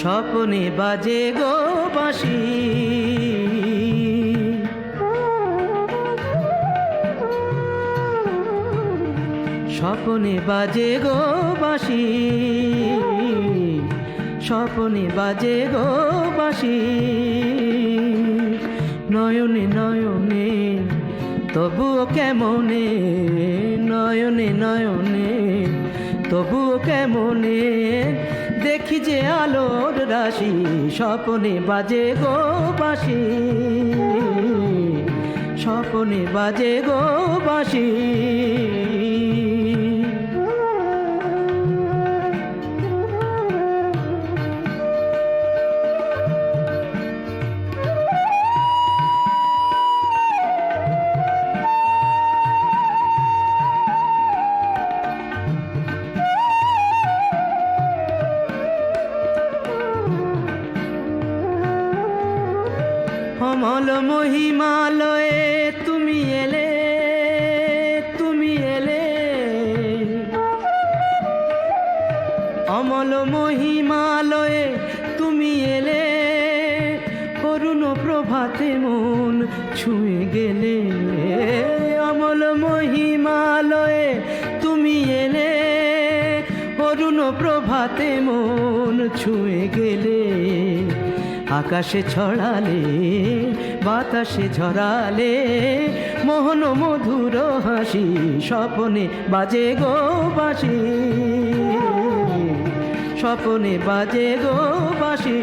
স্বপনে বাজে গো বাঁশি। স্বপনে বাজে গো বাঁশি। স্বপনে বাজে গো বাঁশি। নয়নে নয়নে, তবুও কেমনে? নয়নে নয়নে, তবুও কেমনে? দেখি যে আলোর রাশি স্বপনে বাজে গো বাসি স্বপনে বাজে গো বাঁশি। অমল মহিমালয়ে তুমি এলে তুমি এলে। অমল মহিমালয়ে তুমি এলে, করুণ প্রভাতে মন ছুঁয়ে গেলে। অমল মহিমালয়ে তুমি এলে অরুণ প্রভাতে মন ছুঁয়ে গেলে। আকাশে ছড়ালে, বাতাসে ঝরালে, মোহন মধুর হাসি, স্বপনে বাজে গো বাসি স্বপনে বাজে গো বাসি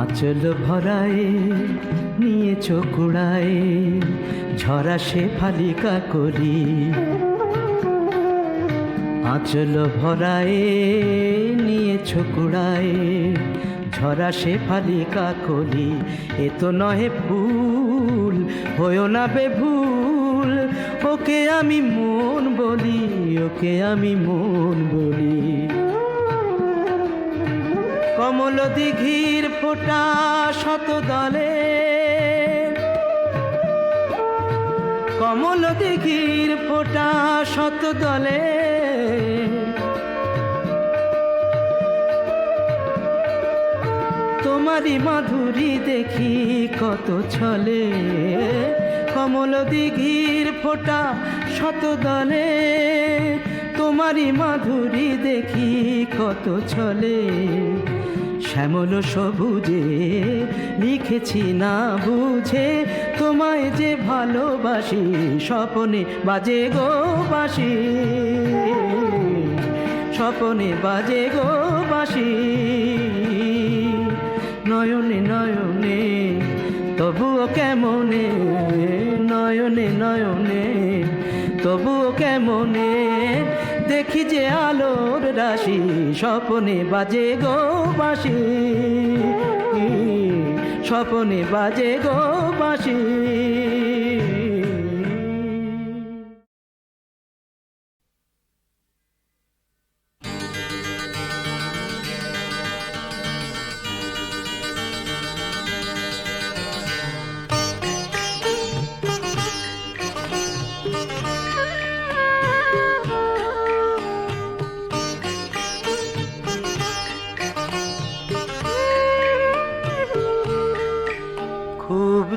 আঁচল ভরায় নিয়েছ কুড়ায় ঝরা সে ফালিকা করি আঁচল ভরায় নিয়ে কুড়ায় ঝরা সে ফালিকা কলি। এ তো নহে ফুল হয়েও না বেভুল ফুল ওকে আমি মন বলি, ওকে আমি মন বলি। কমল দিঘির ফোঁটা শত দলে কমল দিঘির ফোঁটা শত দলে। তোমারই মাধুরী দেখি কত ছলে। কমল দিঘির ফোঁটা শত দলে। তোমারই মাধুরী দেখি কত ছলে। শ্যামল সবুজে লিখেছি না বুঝে। তোমায় যে ভালোবাসি, স্বপনে বাজে গো বাসি স্বপনে বাজে গো বাসি নয়নে নয়নে, তবুও কেমনে? নয়নে নয়নে, তবুও কেমনে? দেখি যে আলোর রাশি স্বপনে বাজে গো বাসি স্বপনে বাজে গো বাসি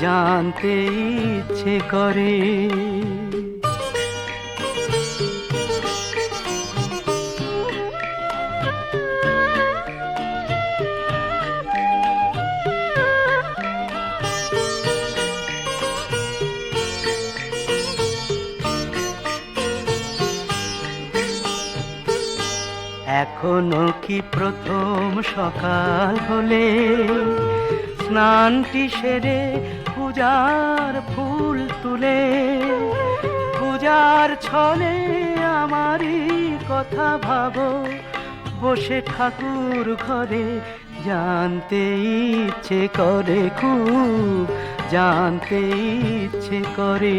জানতে ইচ্ছে করে এখনও কি প্রথম সকাল হলে স্নানটি সেরে পূজার ফুল তুলে, পূজার ছলে আমারই কথা ভাবো। বসে ঠাকুর ঘরে জানতে ইচ্ছে করে, খুব জানতে ইচ্ছে করে।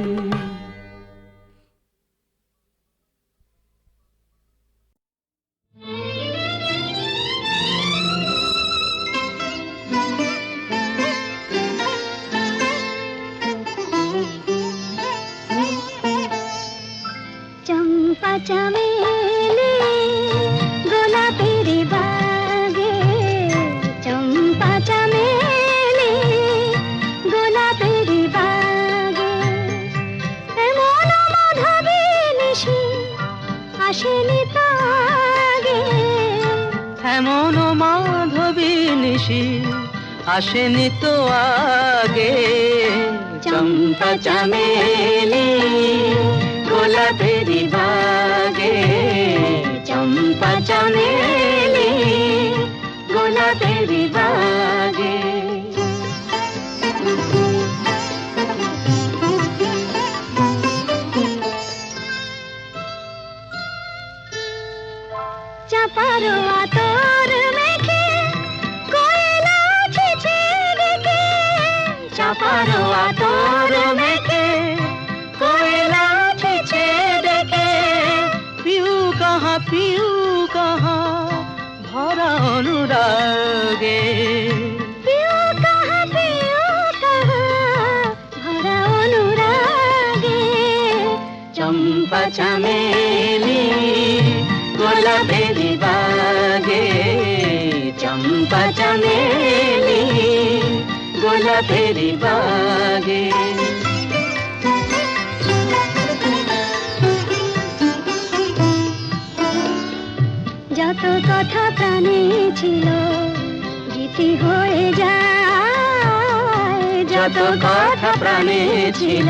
চম্পা চামেলি গোলাপের বাগে চম্পা চামেলি গোলাপের বাগে। এমন মাধবী নিশি আসেনি তাগে এমন মাধবী নিশি আসেনি তো আগে। চম্পা চামেলি গোলাপেরি বাগে চম্পা চামেলি গোলাপেরি বাগে চাপারো চামেলি গোলাপেরি বাগে চম্পা চামেলি গোলাপেরি বাগে। যত কথা প্রাণে ছিল গীতি হয়ে যায়। যত কথা প্রাণে ছিল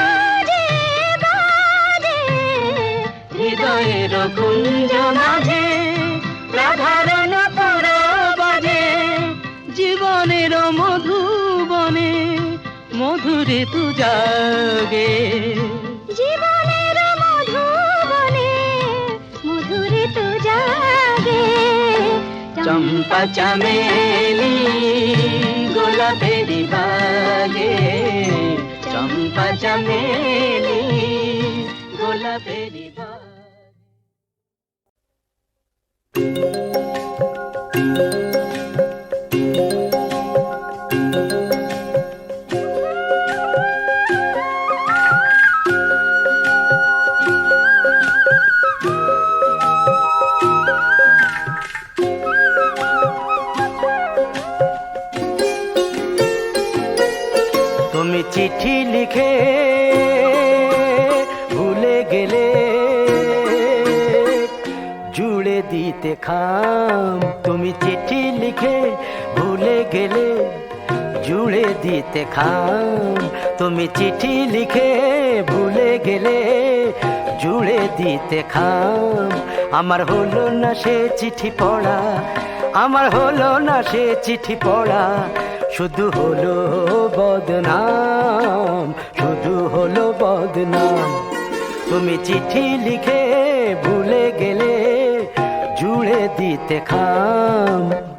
হৃদয়ের কুঞ্জ মাঝে রাধার নুপুর বাজে জীবনের মধুবনে মধুরে তু জাগে। জীবনের মধুবনে মধুরে তো জাগে। চম্পা চামেলি গোলাপেরি বাগে চম্পা চামেলি গোলাপেরি বাগে তুমি চিঠি লিখে ভুলে গেলে দিতে খাম। তুমি চিঠি লিখে ভুলে গেলে জুড়ে দিতে খাম। তুমি চিঠি লিখে ভুলে গেলে জুড়ে দিতে খাম। আমার হলো না সে চিঠি পড়া, আমার হলো না সে চিঠি পড়া। শুধু হলো বদনাম, শুধু হলো বদনাম। তুমি চিঠি লিখে ভুলে গেলে জুড়ে দিতে খাম।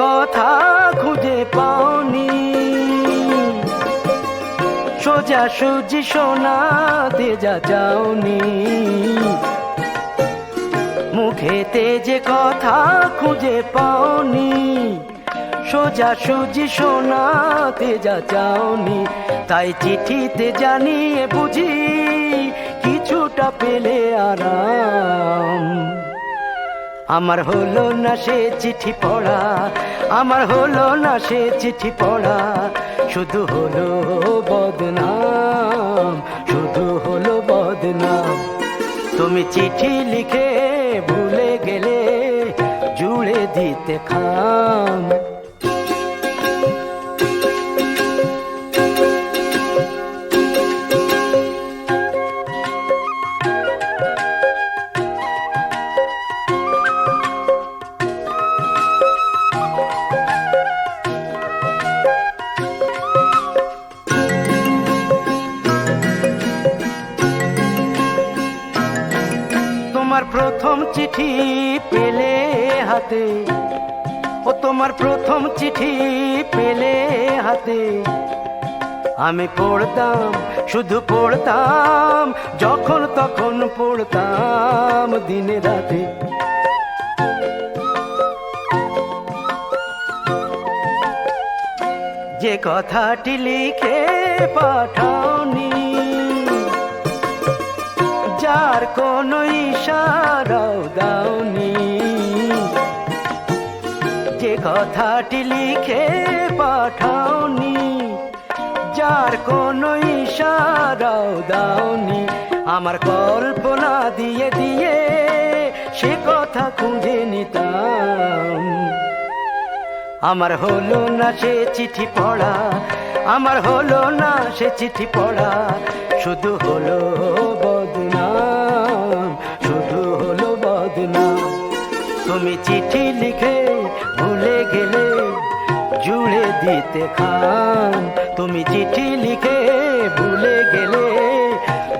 কথা খুঁজে পাওনি। সোজা সুজি শোনাতে যা যাওনি মুখেতে যে কথা খুঁজে পাওনি, সোজা সুজি শোনাতে যা চাওনি। তাই চিঠিতে জানিয়ে বুঝি, কিছুটা পেলে আরাম। আমার হলো না সে চিঠি পড়া আমার হলো না সে চিঠি পড়া, শুধু হলো বদনাম, শুধু হলো বদনাম। তুমি চিঠি লিখে ভুলে গেলে, জুড়ে দিতে খাম। চিঠি পেলে হাতে, ও তোমার প্রথম চিঠি পেলে হাতে। আমি পড়তাম, শুধু পড়তাম, যখন তখন পড়তাম দিনে রাতে। যে কথাটি লিখে পাঠাওনি যার কোনো ইশারাও দাওনি। যে কথাটি লিখে পাঠাওনি, যার কোনো ইশারাও দাওনি। আমার কল্পনা দিয়ে দিয়ে সে কথা খুঁজে নিতাম। আমার হলো না সে চিঠি পড়া, আমার হলো না সে চিঠি পড়া, শুধু হলো তুমি চিঠি লিখে ভুলে গেলে জুড়ে দিতে খান তুমি চিঠি লিখে ভুলে গেলে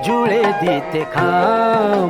জুড়ে দিতে খাম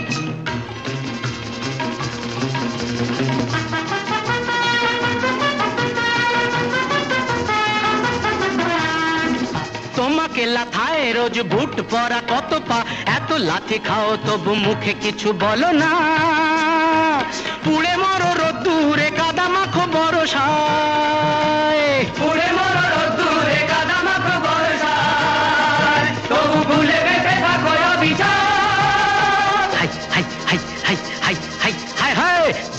তোমাকে লাথায় রোজ বুট পরা কত পা? এত লাথি খাও, তবু মুখে কিছু বলো না। পুড়ে মরো রোদ্দুরে, কাদা মাখো বরসায়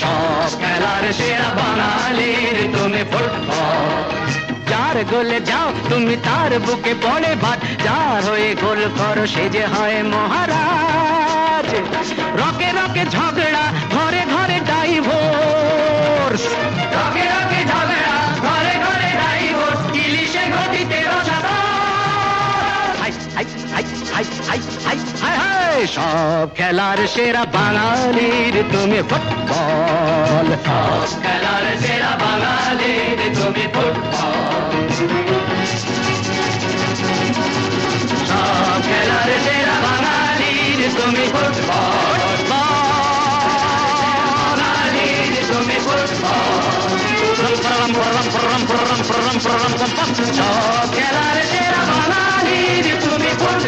সব খেলার সেরা বাঙালির তুমি ফুটবল। যার গোলে যাও, তুমি তার বুকে পড়ে ভাত। যার হয়ে গোল করো, সে যে হয় মহারাজ। রকে রকে ঝগড়া, ঘরে ঘরে ডাইভোর্স সব খেলার সেরা বাঙালির তুমি ফুটবল। সব খেলার সেরা বাঙালির তুমি ফুটবল। সব খেলার সেরা বাঙালির তুমি football. Program program program program program program compass খেলার সেরা বাঙালি তুমি কোন